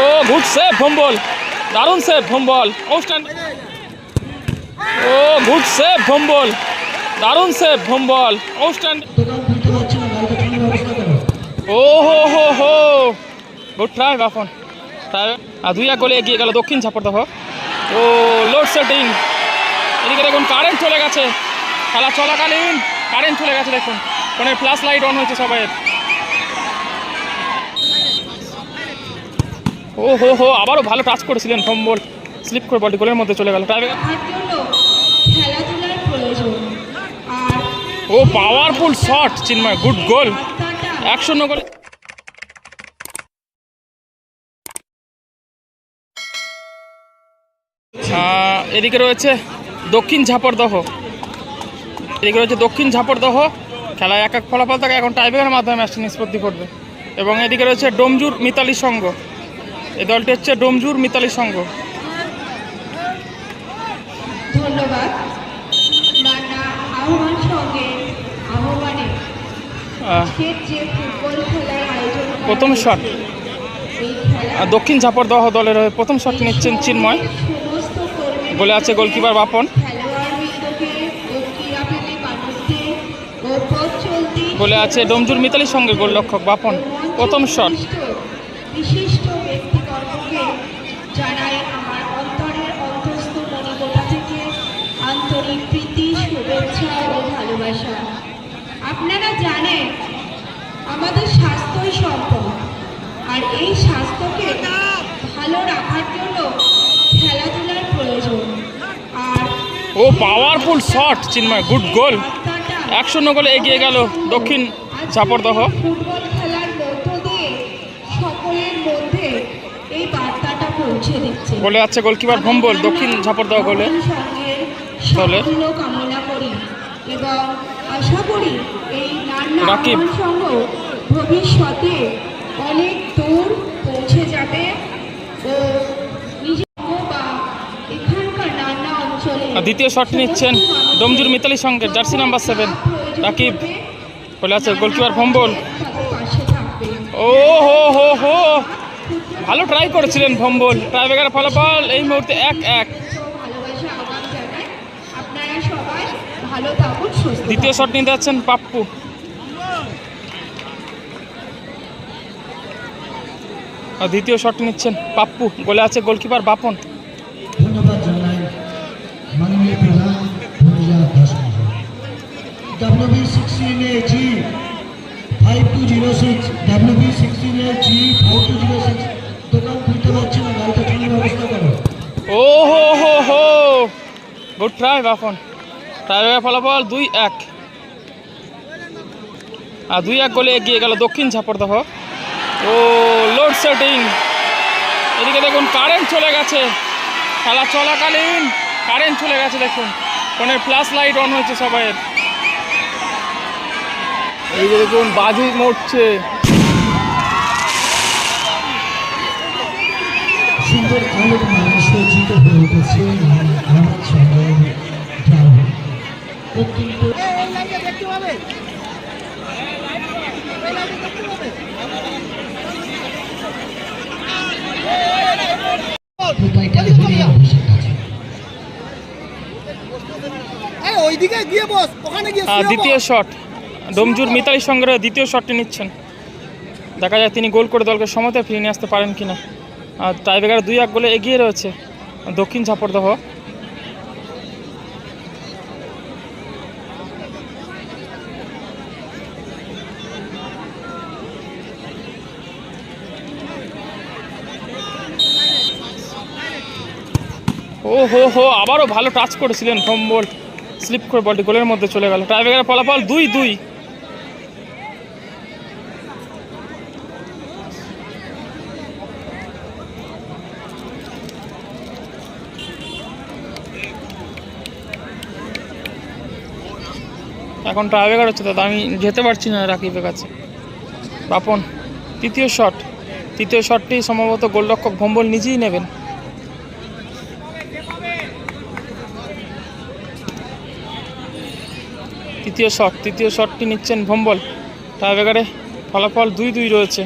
ও, good save home বল দারুণ save home বল ও, good save home বল দারুণ সেভ হোম বল ও হো হো হো। গুড ট্রাই বাফন আর দুই এক গোলে এগিয়ে গেল দক্ষিণ ঝাপড় দেখো ও লোড সেটিং এদিকে দেখুন কারেন্ট চলে গেছে। খেলা চলাকালীন কারেন্ট চলে গেছে, দেখুন। ফোনের ফ্ল্যাশ লাইট অন হয়েছে সবাই ও হো হো, আবারও ভালো টাচ করেছিলেন ফোম বল স্লিপ করে বলটি গোলের মধ্যে চলে গেল। ও powerful shot Chinmoy good goal বার্তাটা এক শূন্য এদিকে রয়েছে দক্ষিণ ঝাপড়দহ এদিকে রয়েছে দক্ষিণ ঝাপড়দহ খেলায় এক এক ফলাফল থাকে। এখন টাইব্রেকারের মাধ্যমে ম্যাচটি নিষ্পত্তি করবে। এবং এদিকে রয়েছে ডোমজুর মিতালি সংঘ। এই দলটি হচ্ছে ডোমজুর মিতালি সংঘ। ধন্যবাদ। আহ্বান সঙ্গে আহ্বানে প্রথম শট। দক্ষিণ ঝাপড়দহ দলের হয়ে প্রথম শট নিচ্ছেন চিন্ময়। বলে আছে গোলকিপার বাপন। বলে আছে ডোমজুর মিতালির সঙ্গে গোলরক্ষক বাপন। প্রথম শট। আন্তরিক প্রীতি শুভেচ্ছা ও ভালোবাসা। আপনারা জানেন আমাদের স্বাস্থ্যই সম্পদ। আর এই স্বাস্থ্যকে ভালো রাখার জন্য খেলাধুলার প্রয়োজন। আর ও powerful shot Chinmoy. Good goal বার্তাটা এক শূন্য গোলে এগিয়ে গেল দক্ষিণ ঝাপড়দহ। ফুটবল খেলার মধ্য দিয়ে সকলের মধ্যে এই বার্তাটা পৌঁছে দিচ্ছে। বলে আছে গোলকিপার ভম্বল দক্ষিণ ঝাপড়দহ গোলে। সঙ্গের কামনা করি এবং আশা করি এই রাকিব। ভবিষ্যতে অনেক দূর পৌঁছে যাবে ও দ্বিতীয় শট নিচ্ছেন ডোমজুর মিতালি সঙ্গের জার্সি নাম্বার সেভেন রাকিব বলে আছে গোলকিপার ভম্বল। ও হো হো হো। ভালো ট্রাই করেছিলেন ভম্বল। ট্রাইবেকার ফলাফল এই মুহূর্তে এক এক। দ্বিতীয় শট নিতে যাচ্ছেন পাপ্পু। আর দ্বিতীয় শট নিচ্ছেন পাপ্পু। গোলে আছে goalkeeper Bapan. WB sixteen A G five two zero six WB sixteen A G five two zero six দোকান খুলতে পারছি না গাড়িটা থামার ব্যবস্থা করো। ও হো হো। হো গুড ট্রাই বাপন। ট্রাইবেকার ফলাফল দুই এক। আর দুই এক গোলে এগিয়ে গেল দক্ষিণ ঝাপড়দহ। ও লোড সেটিং এদিকে দেখুন কারেন্ট চলে গেছে। খেলা চলাকালীন কারেন্ট চলে গেছে, দেখুন। ফোনের ফ্ল্যাশ লাইট অন হয়েছে সবাইয়ের। এই দেখুন, বাজি মরছে। সুন্দর আলোক মানে হয়ে উঠেছে। দ্বিতীয় শট ডোমজুর মিতালি সঙ্গে দ্বিতীয় শটটি নিচ্ছেন। দেখা যায় তিনি গোল করে দলকে সমতায় ফিরিয়ে নিয়ে আসতে পারেন কিনা। আর টাইব্রেকার দুই এক গোলে এগিয়ে রয়েছে দক্ষিণ ঝাপড়দহ। ও হো হো আবারও ভালো টাচ করেছিলেন ফোম বল স্লিপ করে বলটি গোলের মধ্যে চলে গেল। টাইব্রেকারের ফলাফল দুই দুই। এখন টাইব্রেকার হচ্ছে দাদা আমি যেতে পারছি না রাকিবের কাছে। বাপন, তৃতীয় শট তৃতীয় শটটি সম্ভবত গোলরক্ষক ভম্বল নিজেই নেবেন। তৃতীয় শট, তৃতীয় শটটি নিচ্ছেন ভম্বল। টাইব্রেকারে ফলাফল দুই দুই রয়েছে।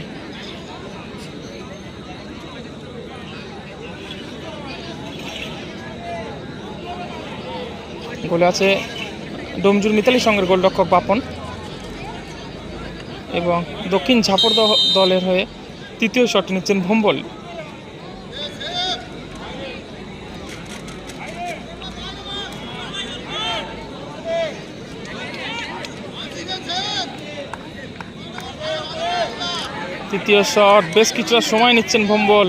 গোলে আছে ডোমজুর মিতালি সঙ্গের গোলরক্ষক বাপন। এবং দক্ষিণ ঝাপড় দলের হয়ে তৃতীয় শট নিচ্ছেন ভম্বল। তৃতীয় শট, বেশ কিছুটা সময় নিচ্ছেন ভম্বল।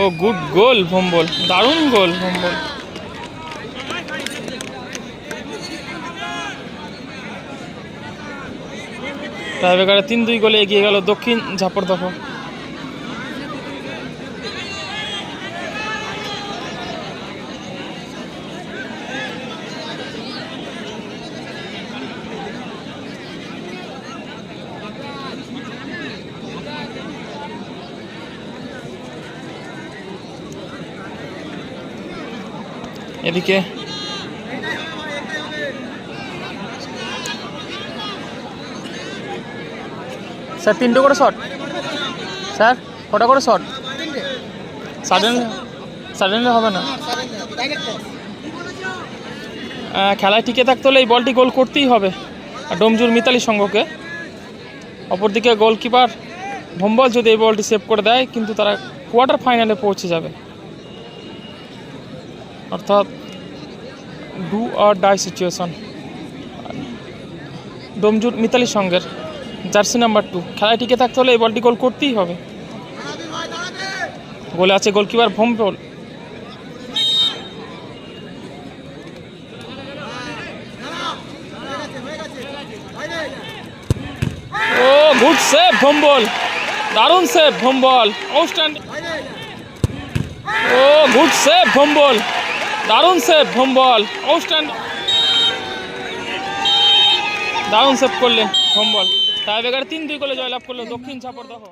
ও, গুড গোল ভম্বল, দারুণ গোল ভম্বল। টাইব্রেকারে তিন দুই গোলে এগিয়ে গেল দক্ষিণ ঝাপড়দহ এদিকে। স্যার তিনটে করে শট স্যার কটা করে শট সাডেনলি সাডেনলি হবে না। খেলায় টিকে থাকতে হলে এই বলটি গোল করতেই হবে। আর ডোমজুর মিতালি সংঘকে। অপরদিকে গোলকিপার ভম্বল যদি এই বলটি সেভ করে দেয় কিন্তু তারা কোয়ার্টার ফাইনালে পৌঁছে যাবে। অর্থাৎ do or die situation. Domjur Mitali সঙ্গের জার্সি নাম্বার টু। খেলায় টিকে থাকতে হলে এই বলটি গোল করতেই হবে। গোলে আছে গোলকিপার ভম্বল। ও, গুড সেভ ভম্বল। দারুণ সেভ ভম্বল। আউটস্ট্যান্ডিং ও, গুড সেভ ভম্বল। দারুণ সেভ বল আউটস্ট্যান্ড দারুণ সেভ করলেন তাই আর তিন দুই করে জয়লাভ করল দক্ষিণ ঝাপড়দহ